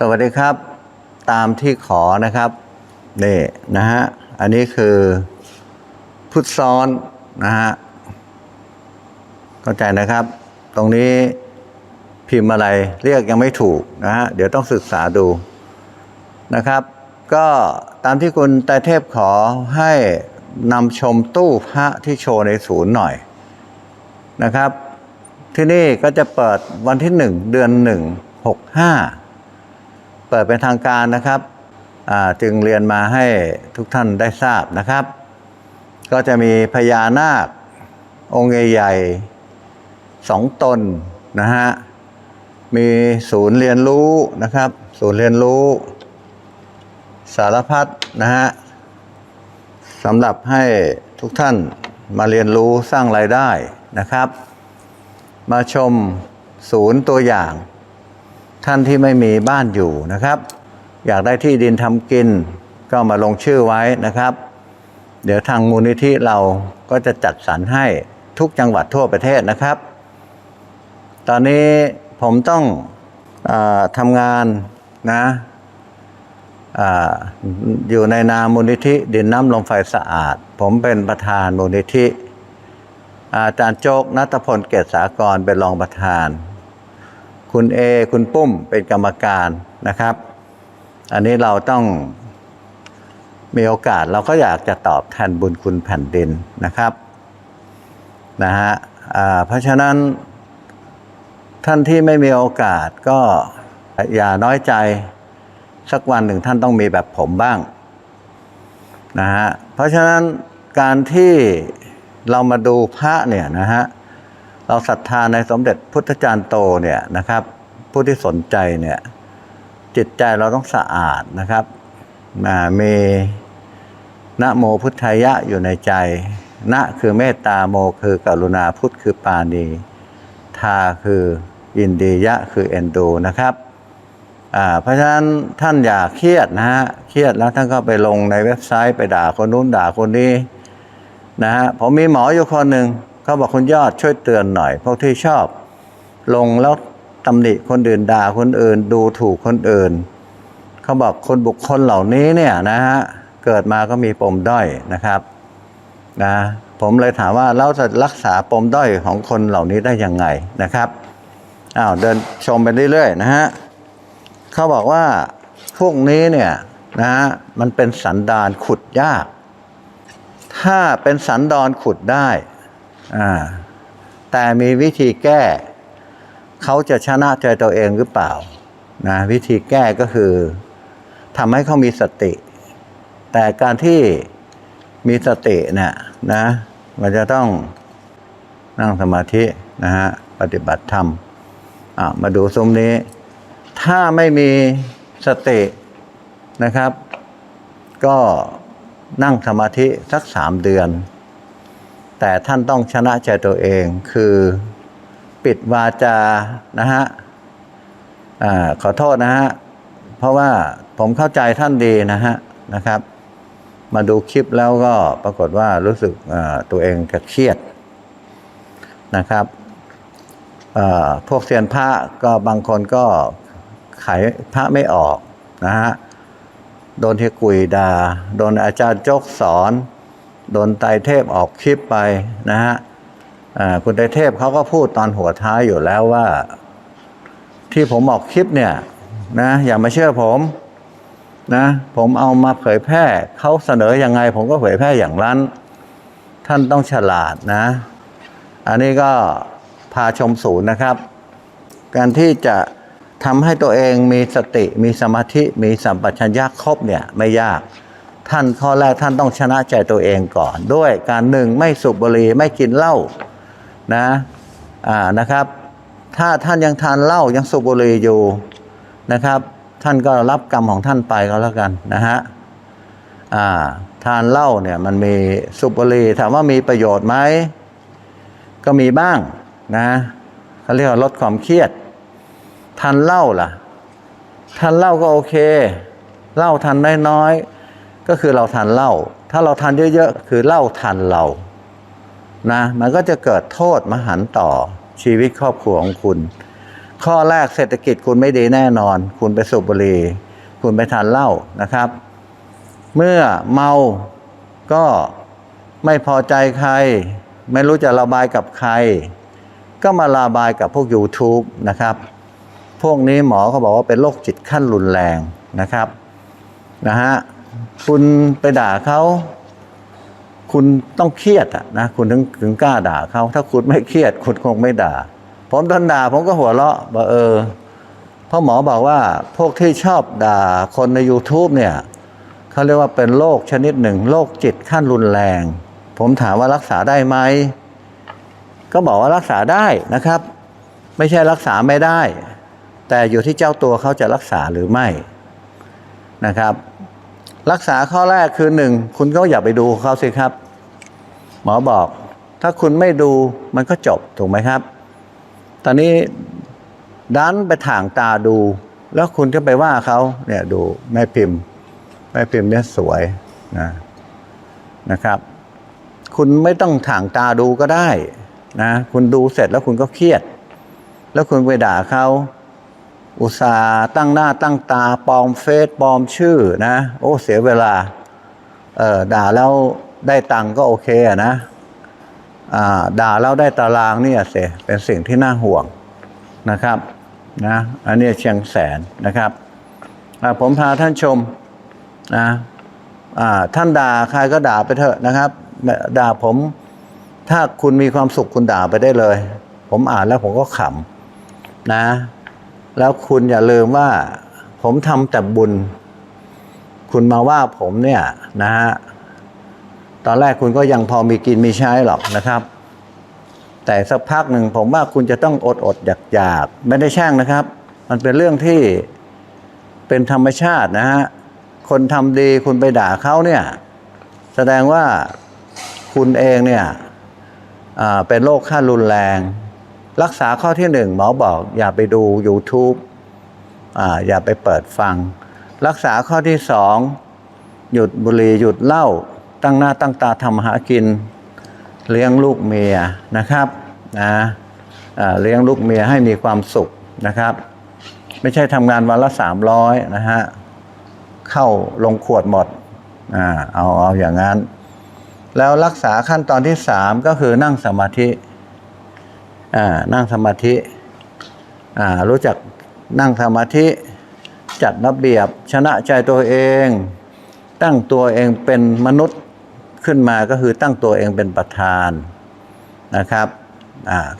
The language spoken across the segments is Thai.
สวัสดีครับ ตามที่ขอนะครับนี่นะฮะอันนี้คือพุทซ้อนนะฮะเข้าใจนะครับ ตรงนี้พิมพ์อะไรเรียกยังไม่ถูกนะฮะเดี๋ยวต้องศึกษาดูนะครับ ก็ตามที่คุณไตรเทพขอให้นำชมตู้พระที่โชว์ในศูนย์หน่อยนะครับ ที่นี่ก็จะเปิดวันที่หนึ่งเดือนหนึ่งหกห้า ปิดเป็นทางการนะครับจึงเรียนมาให้ทุกท่านได้ทราบนะครับ ก็จะมีพญานาค องค์ใหญ่สองตนนะฮะมีศูนย์เรียนรู้นะครับ ศูนย์เรียนรู้ สารพัดนะฮะสำหรับให้ทุกท่านมาเรียนรู้สร้างรายได้นะครับ มาชมศูนย์ตัวอย่าง ท่านที่ไม่มีบ้านอยู่นะครับ อยากได้ที่ดินทำกินก็มาลงชื่อไว้นะครับ เดี๋ยวทางมูลนิธิเราก็จะจัดสรรให้ทุกจังหวัดทั่วประเทศนะครับ ตอนนี้ผมต้องอทำงานนะออยู่ในนามมูลนิธิดินน้ำลมไฟสะอาด ผมเป็นประธานมูลนิธิอาจารย์โจกนัทพลเกษสากรเป็นรองประธาน คุณเอคุณปุ้มเป็นกรรมการนะครับ อันนี้เราต้องมีโอกาสเราก็อยากจะตอบแทนบุญคุณแผ่นดินนะครับนะฮะเพราะฉะนั้นท่านที่ไม่มีโอกาสก็อย่าน้อยใจสักวันหนึ่งท่านต้องมีแบบผมบ้างนะฮะเพราะฉะนั้นการที่เรามาดูพระเนี่ยนะฮะ เราศรัทธาในสมเด็จพุทธจารย์โตเนี่ยนะครับ ผู้ที่สนใจเนี่ยจิตใจเราต้องสะอาดนะครับอ่ามีนะโมพุทธายะอยู่ในใจ นะคือเมตตาโมคือกรุณาพุทธคือปาณีทาคือยินดียะคือเอ็นดูนะครับเพราะฉะนั้นท่านอย่าเครียดนะฮะเครียดแล้วท่านก็ไปลงในเว็บไซต์ไปด่าคนนู้นด่าคนนี้นะฮะผมมีหมออยู่คนหนึ่ง เขาบอกคุณยอดช่วยเตือนหน่อย พวกที่ชอบ ลงแล้วตำหนิคนอื่นด่าคนอื่น ดูถูกคนอื่น เขาบอกคนบุคคลเหล่านี้เนี่ยนะฮะเกิดมาก็มีปมด้อยนะครับนะผมเลยถามว่าเราจะรักษาปมด้อยของคนเหล่านี้ได้ยังไงนะครับอ้าวเดินชมไปเรื่อยๆนะฮะเขาบอกว่าพวกนี้เนี่ยนะฮะมันเป็นสันดานขุดยาก ถ้าเป็นสันดอนขุดได้ อ่าแต่มีวิธีแก้ เขาจะชนะใจตัวเองหรือเปล่านะวิธีแก้ก็คือทำให้เขามีสติ แต่การที่มีสติเนี่ยนะ มันจะต้องนั่งสมาธินะฮะปฏิบัติธรรมอะมาดูซุ้มนี้ ถ้าไม่มีสตินะครับ ก็นั่งสมาธิสักสามเดือน แต่ท่านต้องชนะใจตัวเอง คือปิดวาจานะฮะอขอโทษนะฮะ เพราะว่าผมเข้าใจท่านดีนะฮะนะครับ มาดูคลิปแล้วก็ปรากฏว่ารู้สึกตัวเองจะเครียดนะครับพวกเซียนพระก็บางคนก็ขายพระไม่ออกนะฮะ โดนเฮียกุยดา โดนอาจารย์โจกสอน โดนไตรเทพออกคลิปไปนะฮะคุณไตรเทพเขาก็พูดตอนหัวท้ายอยู่แล้วว่า ที่ผมออกคลิปเนี่ยนะอย่ามาเชื่อผมนะผมเอามาเผยแพร่เขาเสนอยังไง ผมก็เผยแพร่อย่างนั้น ท่านต้องฉลาดนะ อันนี้ก็พาชมศูนย์นะครับ การที่จะทำให้ตัวเองมีสติมีสมาธิมีสัมปชัญญะครบเนี่ยไม่ยาก ท่านข้อแรกท่านต้องชนะใจตัวเองก่อน ด้วยการหนึ่งไม่สูบบุหรี่ไม่กินเหล้านะอ่านะครับ ถ้าท่านยังทานเหล้ายังสูบบุหรี่อยู่นะครับ ท่านก็รับกรรมของท่านไปก็แล้วกันนะฮะอ่าทานเหล้าเนี่ยมันมีสูบบุหรี่ถามว่ามีประโยชน์ไหมก็มีบ้างนะเขาเรียกว่าลดความเครียดทานเหล้าล่ะทานเหล้าก็โอเคเหล้าทานน้อยๆ ก็คือเราทานเหล้าถ้าเราทานเยอะๆ คือเหล้าทานเรานะมันก็จะเกิดโทษมหันต่อชีวิตครอบครัวของคุณ ข้อแรกเศรษฐกิจคุณไม่ดีแน่นอน คุณไปสูบบุหรี่คุณไปทานเหล้านะครับ เมื่อเมาก็ไม่พอใจใคร ไม่รู้จะระบายกับใคร ก็มาระบายกับพวก YouTube นะครับ พวกนี้หมอเขาบอกว่าเป็นโรคจิตขั้นรุนแรงนะครับนะฮะ คุณไปด่าเขาคุณต้องเครียดอะนะคุณถึงถึงกล้าด่าเขาถ้าคุณไม่เครียด คุณคงไม่ด่า ผมโดนด่าผมก็หัวเราะบอกเออพราะหมอบอกว่าพวกที่ชอบด่าคนใน YouTube เนี่ยเขาเรียกว่าเป็นโรคชนิดหนึ่งโรคจิตขั้นรุนแรง ผมถามว่ารักษาได้ไหมก็บอกว่ารักษาได้นะครับ ไม่ใช่รักษาไม่ได้ แต่อยู่ที่เจ้าตัวเขาจะรักษาหรือไม่นะครับ รักษาข้อแรกคือหนึ่งคุณก็อย่าไปดูเขาสิครับ หมอบอก ถ้าคุณไม่ดูมันก็จบถูกไหมครับ ตอนนี้ดันไปถ่างตาดู แล้วคุณก็ไปว่าเขาเนี่ยดูแม่พิมพ์แม่พิมพ์เนี่ยสวยนะนะครับ คุณไม่ต้องถ่างตาดูก็ได้นะคุณดูเสร็จแล้วคุณก็เครียด แล้วคุณไปด่าเขา อุตส่าห์ตั้งหน้าตั้งตาปลอมเฟซปลอมชื่อนะ โอ้เสียเวลา เออด่าแล้วได้ตังก็โอเคอะนะอ่าด่าแล้วได้ตารางเนี่ยเสียเป็นสิ่งที่น่าห่วงนะครับนะอันนี้เชียงแสนนะครับผมพาท่านชมนะท่านด่าใครก็ด่าไปเถอะนะครับ ด่าผมถ้าคุณมีความสุขคุณด่าไปได้เลย ผมอ่านแล้วผมก็ขำนะ แล้วคุณอย่าลืมว่า ผมทำแต่บุญ คุณมาว่าผมเนี่ยนะฮะตอนแรกคุณก็ยังพอมีกินมีใช้หรอกนะครับ แต่สักพักหนึ่งผมว่าคุณจะต้องอดอดอยากอยากไม่ได้แช่งนะครับ มันเป็นเรื่องที่เป็นธรรมชาตินะฮะคนทำดีคุณไปด่าเขาเนี่ย แสดงว่าคุณเองเนี่ยเป็นโรคขั้นรุนแรง รักษาข้อที่หนึ่งหมอบอกอย่าไปดู YouTube อ่าอย่าไปเปิดฟัง รักษาข้อที่สองหยุดบุหรี่หยุดเหล้าตั้งหน้าตั้งตาทำหากิน เลี้ยงลูกเมียนะครับนะเลี้ยงลูกเมียให้มีความสุขนะครับ ไม่ใช่ทำงานวันละสามร้อยนะฮะเข้าลงขวดหมดอ่าเอาเอาอย่างนั้น แล้วรักษาขั้นตอนที่สามก็คือนั่งสมาธิ นั่งสมาธิรู้จักนั่งสมาธิจัดระเบียบชนะใจตัวเอง ตั้งตัวเองเป็นมนุษย์ขึ้นมาก็คือตั้งตัวเองเป็นประธานนะครับ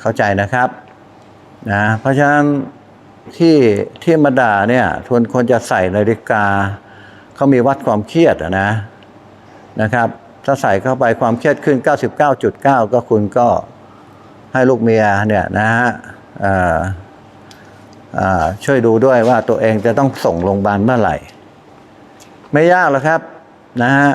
เข้าใจนะครับนะเพราะฉะนั้นที่ที่มาด่าเนี่ยทวนควรจะใส่นาฬิกาเขามีวัดความเครียดนะนะครับ ถ้าใส่เข้าไปความเครียดขึ้น 99.9 ก็คุณก็ ให้ลูกเมียเนี่ยนะฮะช่วยดูด้วยว่าตัวเองจะต้องส่งโรงพยาบาลเมื่อไหร่ ไม่ยากหรอกครับนะฮะ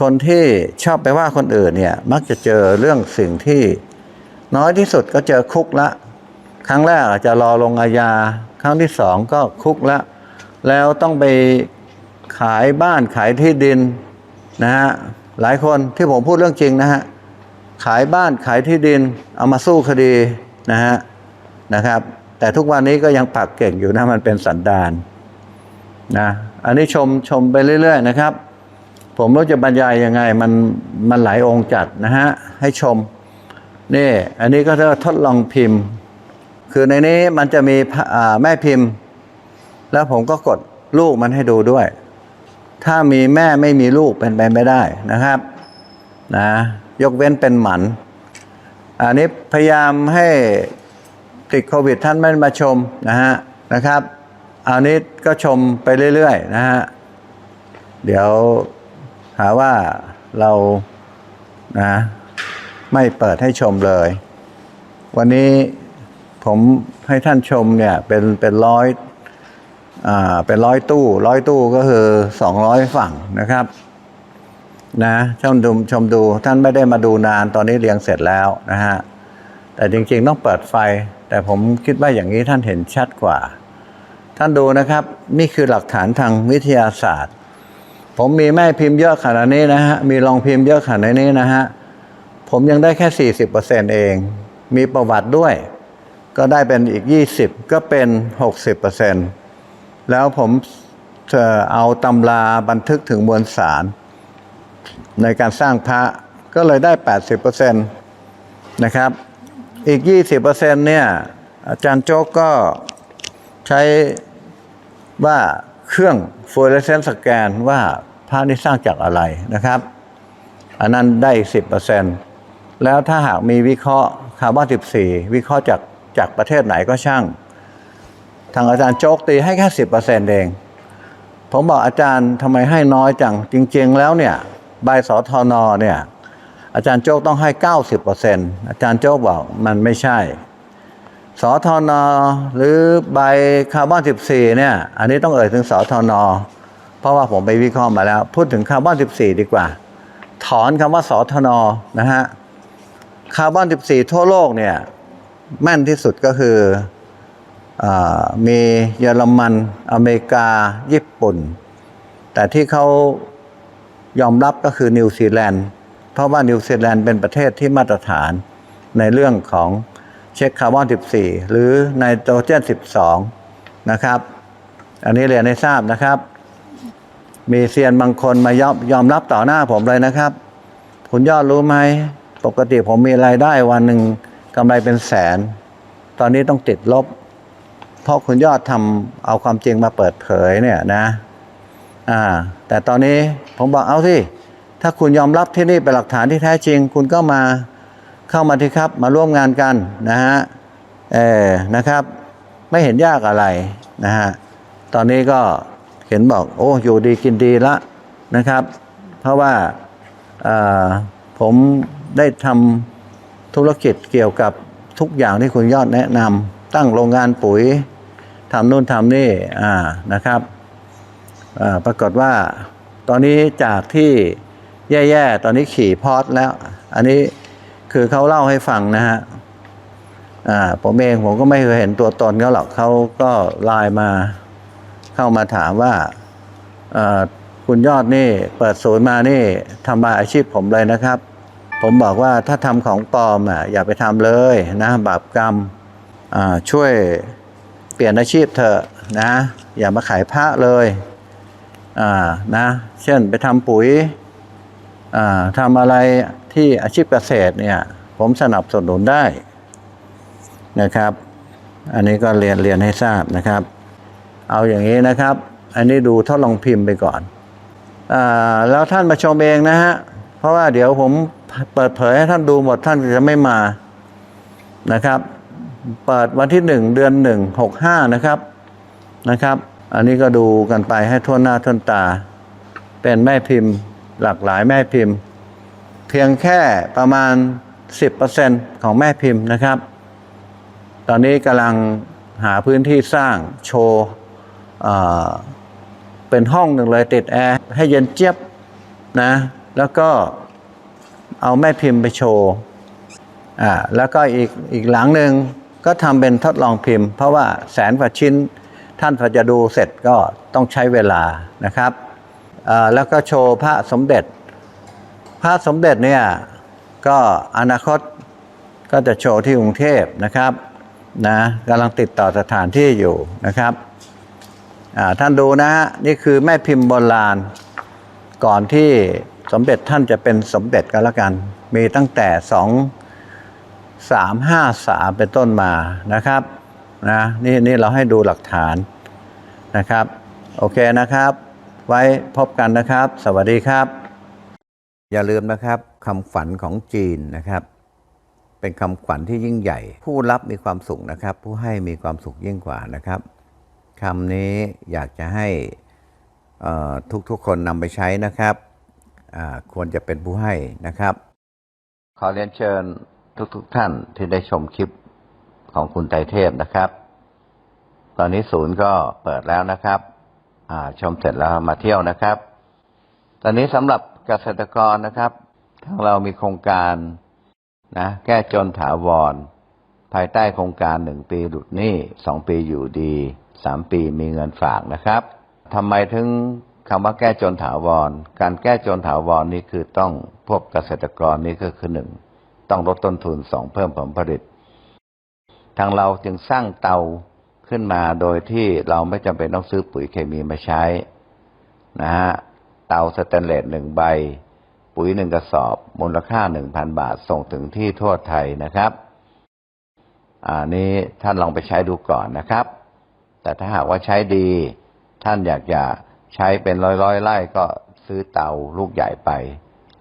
คนที่ชอบไปว่าคนอื่นเนี่ยมักจะเจอเรื่องสิ่งที่น้อยที่สุดก็เจอคุกละ ครั้งแรกอาจจะรอลงอาญาครั้งที่สองก็คุกละ แล้วต้องไปขายบ้านขายที่ดินนะฮะหลายคนที่ผมพูดเรื่องจริงนะฮะ ขายบ้านขายที่ดินเอามาสู้คดีนะฮะนะครับ แต่ทุกวันนี้ก็ยังปักเก่งอยู่นะมันเป็นสันดานนะอันนี้ชมชมไปเรื่อย ๆ นะครับ ผมรู้จะบรรยายยังไงมันมันหลายองค์จัดนะฮะให้ชมนี่อันนี้ก็ทดลองพิมพ์ คือในนี้มันจะมีแม่พิมพ์ แล้วผมก็กดลูกมันให้ดูด้วย ถ้ามีแม่ไม่มีลูกเป็นไปไม่ได้นะครับ นะ ยกเว้นเป็นหมัน อันนี้พยายามให้ติดโควิดท่านไม่มาชมนะฮะนะครับอันนี้ก็ชมไปเรื่อยๆนะฮะเดี๋ยวหาว่าเรานะไม่เปิดให้ชมเลย วันนี้ผมให้ท่านชมเนี่ยเป็นเป็นร้อยอ่าเป็นร้อยตู้ร้อยตู้ก็คือสองร้อยฝั่งนะครับ นะชมดูชมดูท่านไม่ได้มาดูนานตอนนี้เรียงเสร็จแล้วนะฮะแต่จริงๆต้องเปิดไฟ แต่ผมคิดว่าอย่างนี้ท่านเห็นชัดกว่า ท่านดูนะครับ นี่คือหลักฐานทางวิทยาศาสตร์ ผมมีแม่พิมพ์เยอะขนาดนี้นะฮะมีรองพิมพ์เยอะขนาดนี้นะฮะผมยังได้แค่ 40%เอง มีประวัติด้วย ก็ได้เป็นอีก 20 ก็เป็น 60%แล้วผมเอ่อเอาตำราบันทึกถึงมวลสาร ในการสร้างพระก็เลยได้ 80%นะครับ อีก 20%เนี่ย อาจารย์โจ๊กก็ใช้ว่าเครื่องฟลูออเรสเซนต์สแกนว่าพระนี้สร้างจากอะไรนะครับ อันนั้นได้อีก10%แล้วถ้าหากมีวิเคราะห์คาร์บอน14 วิเคราะห์จากจากประเทศไหนก็ช่าง ทางอาจารย์โจ๊กตีให้แค่ 10%เอง ผมบอกอาจารย์ทำไมให้น้อยจัง จริง ๆ แล้วเนี่ย ใบสทนเนี่ยอาจารย์โจ๊กต้องให้ 90%อาจารย์โจ๊กบอกมันไม่ใช่ สทนหรือใบคาร์บอน 14 เนี่ย อันนี้ต้องเอ่ยถึงสทน เพราะว่าผมไปวิเคราะห์มาแล้ว พูดถึงคาร์บอน 14 ดีกว่า ถอนคำว่าสทนนะฮะ คาร์บอน 14 ทั่วโลกเนี่ย แม่นที่สุดก็คืออมีเยอรมัน อเมริกา ญี่ปุ่น แต่ที่เขา ยอมรับก็คือนิวซีแลนด์เพราะว่านิวซีแลนด์เป็นประเทศที่มาตรฐานในเรื่องของเช็คคาร์บอน 14 หรือไนโตรเจน 12 นะครับ อันนี้เรียนให้ทราบนะครับ มีเซียนบางคนมายอมยอมรับต่อหน้าผมเลยนะครับ คุณยอดรู้ไหม ปกติผมมีรายได้วันหนึ่งกำไรเป็นแสน ตอนนี้ต้องติดลบ เพราะคุณยอดทำเอาความจริงมาเปิดเผยเนี่ยนะ อ่าแต่ตอนนี้ผมบอกเอาสิถ้าคุณยอมรับที่นี่เป็นหลักฐานที่แท้จริง คุณก็มาเข้ามาที่ครับมาร่วมงานกันนะฮะเออนะครับ ไม่เห็นยากอะไรนะฮะตอนนี้ก็เห็นบอกโอ้อยู่ดีกินดีละนะครับ เพราะว่าผมได้ทำธุรกิจเกี่ยวกับทุกอย่างที่คุณยอดแนะนำตั้งโรงงานปุ๋ยทำนู่นทำนี่อ่านะครับ ปรากฏว่าตอนนี้จากที่แย่ๆ ตอนนี้ขี่พอดแล้ว อันนี้คือเขาเล่าให้ฟังนะฮะผมเองผมก็ไม่เคยเห็นตัวตนเขาหรอกเขาก็ไลน์มาเข้ามาถามว่าคุณยอดนี่เปิดศูนย์มานี่ทำลายอาชีพผมเลยนะครับ ผมบอกว่าถ้าทำของปลอมอะอย่าไปทำเลยนะบาปกรรมช่วยเปลี่ยนอาชีพเถอะนะ อย่ามาขายพระเลย อ่านะเช่นไปทำปุ๋ยอ่าทำอะไรที่อาชีพเกษตรเนี่ยผมสนับสนุนได้นะครับ อันนี้ก็เรียนเรียนให้ทราบนะครับ เอาอย่างนี้นะครับ อันนี้ดูทดลองพิมพ์ไปก่อนอ่าแล้วท่านมาชมเองนะฮะเพราะว่าเดี๋ยวผมเปิดเผยให้ท่านดูหมดท่านจะไม่มานะครับ เปิดวันที่หนึ่งเดือนหนึ่งหกห้านะครับนะครับ อันนี้ก็ดูกันไปให้ทั่วหน้าทั่วตา เป็นแม่พิมพ์หลากหลายแม่พิมพ์ เพียงแค่ประมาณ 10%ของแม่พิมพ์นะครับ ตอนนี้กำลังหาพื้นที่สร้างโชว์เป็นห้องหนึ่งเลยติดแอร์ให้เย็นเจี๊ยบนะ แล้วก็เอาแม่พิมพ์ไปโชว์อ่าแล้วก็อีกอีกหลังหนึ่งก็ทำเป็นทดลองพิมพ์ เพราะว่าแสนกว่าชิ้น ท่านพอจะดูเสร็จก็ต้องใช้เวลานะครับ แล้วก็โชว์พระสมเด็จ พระสมเด็จเนี่ยก็อนาคตก็จะโชว์ที่กรุงเทพนะครับนะกำลังติดต่อสถานที่อยู่นะครับท่านดูนะฮะนี่คือแม่พิมพ์โบราณ ก่อนที่สมเด็จท่านจะเป็นสมเด็จก็แล้วกัน มีตั้งแต่สองสามห้าสามเป็นต้นมานะครับ นะนี่นี่เราให้ดูหลักฐานนะครับ โอเคนะครับ ไว้พบกันนะครับ สวัสดีครับ อย่าลืมนะครับคำขวัญของจีนนะครับ เป็นคำขวัญที่ยิ่งใหญ่ ผู้รับมีความสุขนะครับ ผู้ให้มีความสุขยิ่งกว่านะครับคำนี้อยากจะให้ทุกๆคนนำไปใช้นะครับควรจะเป็นผู้ให้นะครับ ขอเรียนเชิญทุกๆทท่านที่ได้ชมคลิป ของคุณไตรเทพนะครับ ตอนนี้ศูนย์ก็เปิดแล้วนะครับชมเสร็จแล้วมาเที่ยวนะครับ ตอนนี้สำหรับเกษตรกรนะครับทางเรามีโครงการนะแก้จนถาวร ภายใต้โครงการหนึ่งปีหลุดหนี้สองปีอยู่ดีสามปีมีเงินฝากนะครับทำไมถึงคำว่าแก้จนถาวร การแก้จนถาวรนี้คือต้องพวกเกษตรกรนี้ก็คือหนึ่งต้องลดต้นทุนสองเพิ่มผลผลิต ทางเราจึงสร้างเตาขึ้นมาโดยที่เราไม่จำเป็นต้องซื้อปุ๋ยเคมีมาใช้นะฮะเตาสแตนเลสหนึ่งใบ ปุ๋ยหนึ่งกระสอบ มูลค่าหนึ่งพันบาทส่งถึงที่ทั่วไทยนะครับอ่านี้ท่านลองไปใช้ดูก่อนนะครับ แต่ถ้าหากว่าใช้ดี ท่านอยากจะใช้เป็นร้อยร้อยๆไร่ก็ซื้อเตาลูกใหญ่ไป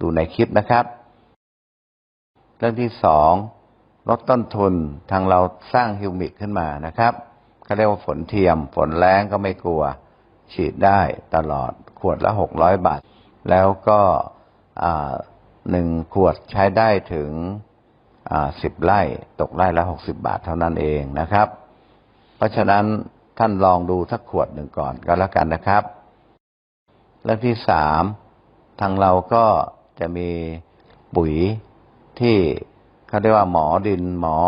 ดูในคลิปนะครับ เรื่องที่สอง ลดต้นทุนทางเราสร้างฮิวมิกขึ้นมานะครับเขาเรียกว่าฝนเทียม ฝนแรงก็ไม่กลัว ฉีดได้ตลอดขวดละหกร้อยบาท แล้วก็หนึ่งขวดใช้ได้ถึงสิบไร่ตกไร่ละหกสิบาทเท่านั้นเองนะครับ เพราะฉะนั้นท่านลองดูสักขวดหนึ่งก่อนก็แล้วกันนะครับ เรื่องที่สามทางเราก็จะมีปุ๋ยที่ เขาเรียกว่าหมอดินหมอ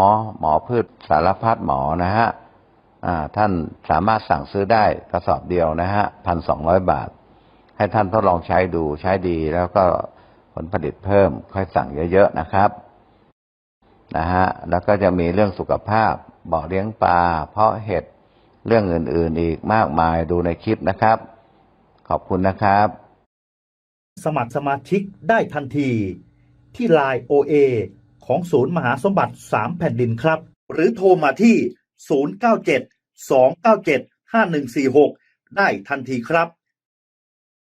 หมอพืชสารพัดหมอนะฮะท่านสามารถสั่งซื้อได้กระสอบเดียวนะฮะพันสองร้อยบาท ให้ท่านทดลองใช้ดูใช้ดีแล้วก็ผลผลิตเพิ่มค่อยสั่งเยอะๆนะครับนะฮะแล้วก็จะมีเรื่องสุขภาพบ่อเลี้ยงปลา เพาะเห็ดเรื่องอื่นๆอีกมากมายดูในคลิปนะครับ ขอบคุณนะครับ สมัครสมาชิกได้ทันทีที่ Line OA ของศูนย์มหาสมบัติ 3 แผ่นดินครับ หรือโทรมาที่ 097 297 5146 ได้ทันทีครับ